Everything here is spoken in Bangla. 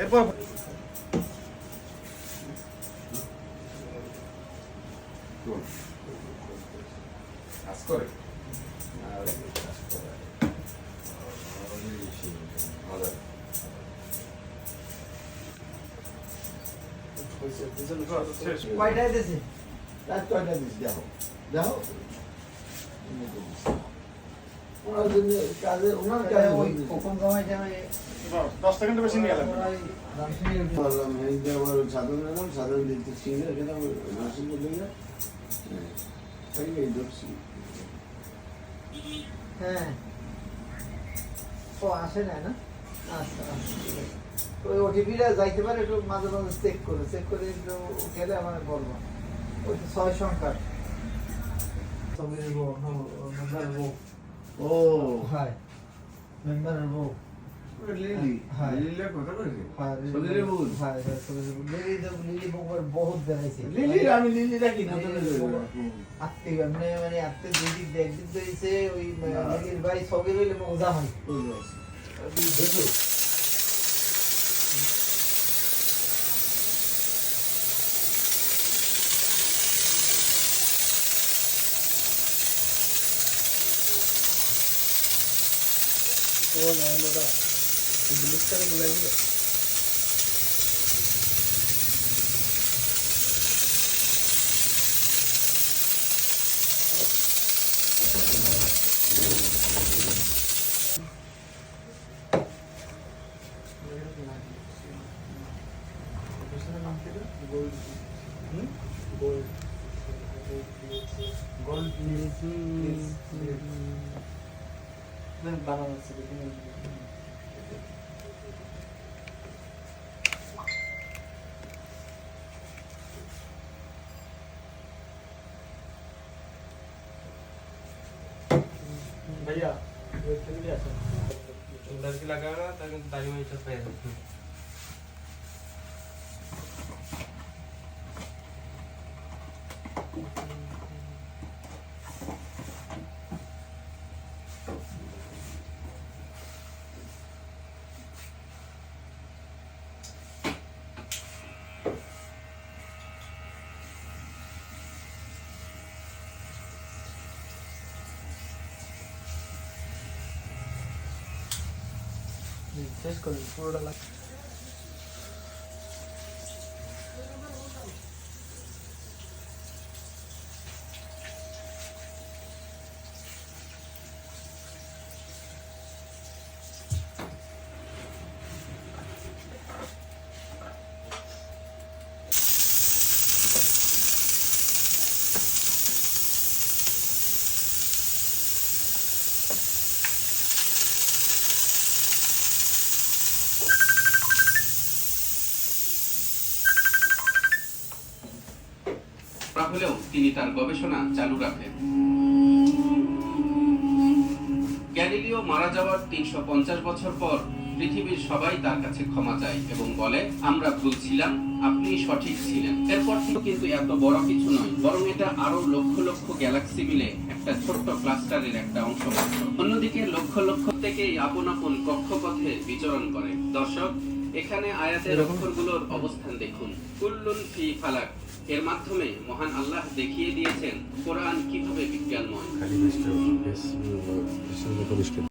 এরপর কয়টায় দিছে রাত কয়টায় দিছে দেখো। দেখো। ওনার জন্য কাজে ওনার কাজে ওই কখন জমাইছে আমি দশ সেকেন্ড বেশি নিয়ে গেলাম বললাম এই যে আমার সাধারণ এলাম সাধারণ দিতে সিঙ্গার খেলাম করতে তাই এই হ্যাঁ। ও আসে না না? আচ্ছা আচ্ছা, ওই ওটিপিটা যাইতে পারে একটু মাঝে মাঝে চেক করে চেক করে একটু গেলে আমার বলব। ওই তো ছয় সংখ্যার। ও হয়। মেম্বারের বউ। আমি লিলি রাখি না আত্মীয় এমনি মানে আত্মীয় দুই দিক দিয়ে একদিক ওই লিলির ভাই ছবি রইলে মজা হয় দেখো ও নন্দটা ব্লুটারে গুলাই দিল গোল্ড বানানো আছে भैया लगा ताकि में 16 con el puro lácteo. হলেও তিনি তার গবেষণা চালু রাখেন। গ্যালিলিও মারা যাওয়ার তিনশো পঞ্চাশ বছর পর পৃথিবীর সবাই তার কাছে ক্ষমা চায় এবং বলে আমরা ভুল ছিলাম আপনি সঠিক ছিলেন। এরপর থেকে কিন্তু এত বড় কিছু নয় বরং এটা আরও লক্ষ লক্ষ গ্যালাক্সি মিলে একটা ছোট্ট ক্লাস্টারের একটা অংশ মাত্র। অন্যদিকে লক্ষ লক্ষ থেকেই আপন আপন কক্ষপথে বিচরণ করে। দর্শক এখানে আয়াতের অক্ষরগুলোর অবস্থান দেখুন। কুল্লুন ফি ফালাক। এর মাধ্যমে মহান আল্লাহ দেখিয়ে দিয়েছেন কোরআন কীভাবে বিজ্ঞানময়